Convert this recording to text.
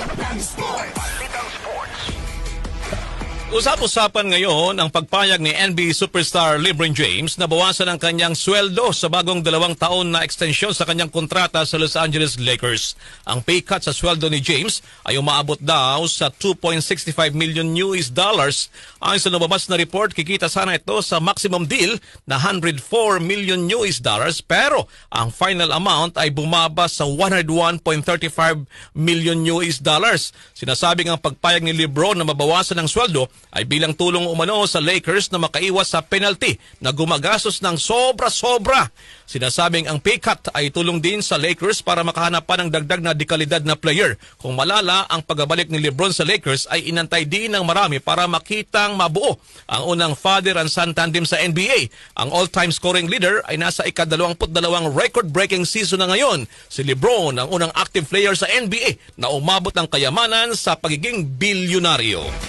Big Bang Usap-usapan ngayon ang pagpayag ni NBA superstar LeBron James na bawasan ang kanyang sweldo sa bagong dalawang taon na ekstensyon sa kanyang kontrata sa Los Angeles Lakers. Ang pay cut sa sweldo ni James ay umaabot daw sa 2.65 million US dollars. Ayon sa lumabas na report, kikita sana ito sa maximum deal na 104 million US dollars pero ang final amount ay bumaba sa 101.35 million US dollars. Sinasabing ang pagpayag ni LeBron na mabawasan ang sweldo ay bilang tulong umano sa Lakers na makaiwas sa penalty na gumagastos ng sobra-sobra. Sinasabing ang pay cut ay tulong din sa Lakers para makahanap pa ng dagdag na dekalidad na player. Kung malala ang pagbabalik ni LeBron sa Lakers ay inantay din ng marami para makitang mabuo ang unang father and son tandem sa NBA. Ang all-time scoring leader ay nasa ika-22 record-breaking season na ngayon. Si LeBron ang unang active player sa NBA na umabot ng kayamanan sa pagiging bilyonaryo.